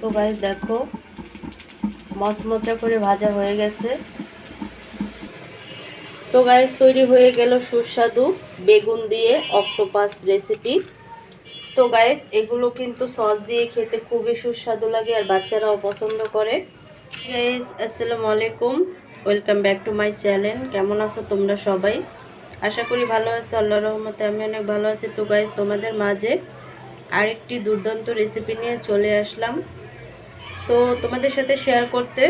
তো গাইস দেখো, মচমচা করে ভাজা হয়ে গেছে। তো গাইস তৈরি হয়ে গেল সুস্বাদু বেগুন দিয়ে অক্টোপাস রেসিপি তো গাইস এগুলো কিন্তু সস দিয়ে খেতে খুবই সুস্বাদু লাগে আর বাচ্চারাও পছন্দ করে। গাইস আসসালামু আলাইকুম। Welcome back to my channel কেমন আছো তোমরা সবাই? আশা করি ভালো আছো আল্লাহ রহমতে আমি অনেক ভালো আছি। তো গাইস তোমাদের মাঝে আরেকটি দুর্দান্ত রেসিপি নিয়ে চলে আসলাম। তো তোমাদের সাথে শেয়ার করতে।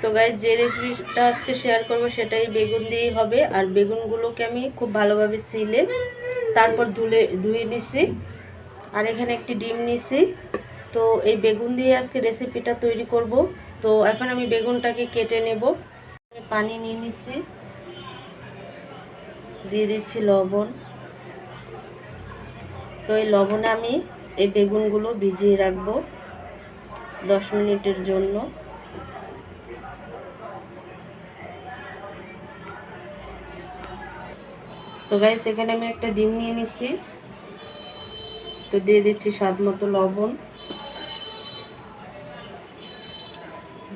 তো গাইজ যে রেসিপিটা আজকে শেয়ার করব সেটাই বেগুন দিয়েই হবে। আর বেগুনগুলোকে আমি খুব ভালোভাবে সিলে তারপর ধুলে, ধুয়ে নিছি। আর এখানে একটি ডিম নিছি। তো এই বেগুন দিয়ে আজকে রেসিপিটা তৈরি করব। তো এখন আমি বেগুনটাকে কেটে নেব। পানি নিয়ে নিছি। দিয়ে দিচ্ছি লবণ। তো এই লবণে আমি এই বেগুনগুলো ভিজিয়ে রাখব। দশ মিনিটের জন্য। তো গাইস এখানে আমি একটা ডিম নিয়ে নিচ্ছি। তো দিয়ে দিচ্ছি স্বাদ মতো লবণ।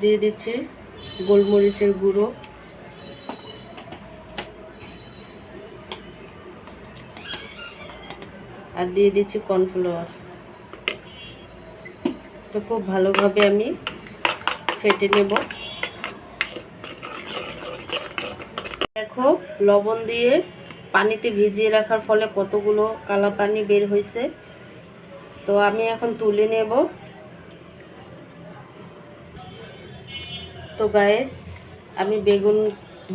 দিয়ে দিচ্ছি গোলমরিচের গুঁড়ো। আর দিয়ে দিচ্ছি কর্নফ্লাওয়ার। তো খুব ভালোভাবে আমি ফেটে নেব। দেখো, লবণ দিয়ে পানিতে ভিজিয়ে রাখার ফলে কতগুলো কালা পানি বের হয়েছে। তো আমি এখন তুলে নেব। তো গায়েস আমি বেগুন,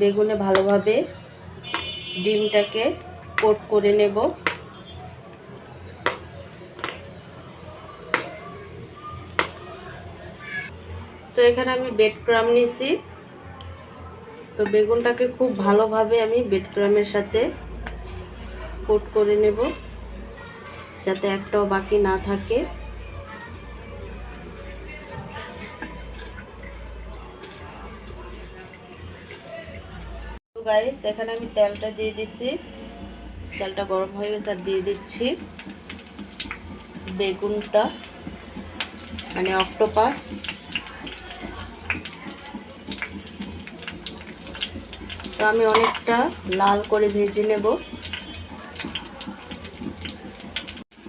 বেগুনে ভালোভাবে ডিমটাকে কোট করে নেব। তো এখানে আমি বেড ক্রাম নিছি। তো বেগুনটাকে খুব ভালোভাবে আমি বেড ক্রামের সাথে কোট করে নেব, যাতে একটাও বাকি না থাকে। গাইস এখানে আমি তেলটা দিয়ে দিছি। তেলটা গরম হয়ে গেছে আর দিয়ে দিচ্ছি বেগুনটা মানে অক্টোপাস তো আমি অনেকটা লাল করে ভেজে নেব।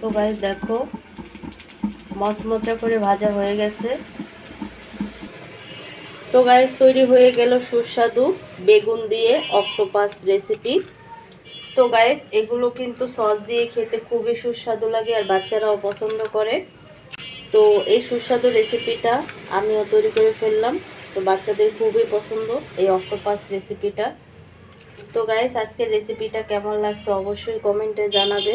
তো গাইজ দেখো, মচমচা করে ভাজা হয়ে গেছে। তো গাইজ তৈরি হয়ে গেল সুস্বাদু বেগুন দিয়ে অক্টোপাস রেসিপি তো গাইস এগুলো কিন্তু সস দিয়ে খেতে খুবই সুস্বাদু লাগে আর বাচ্চারাও পছন্দ করে। তো এই সুস্বাদু রেসিপিটা আমিও তৈরি করে ফেললাম। তো বাচ্চাদের খুবই পছন্দ এই অক্টোপাস রেসিপিটা তো গাইস আজকে রেসিপিটা কেমন লাগছে অবশ্যই কমেন্টে জানাবে।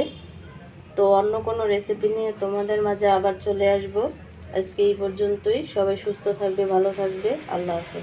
তো অন্য কোনো রেসিপি নিয়ে তোমাদের মাঝে আবার চলে আসব। আজকে এই পর্যন্তই। সবাই সুস্থ থাকবে, ভালো থাকবে। আল্লাহ হাফেজ।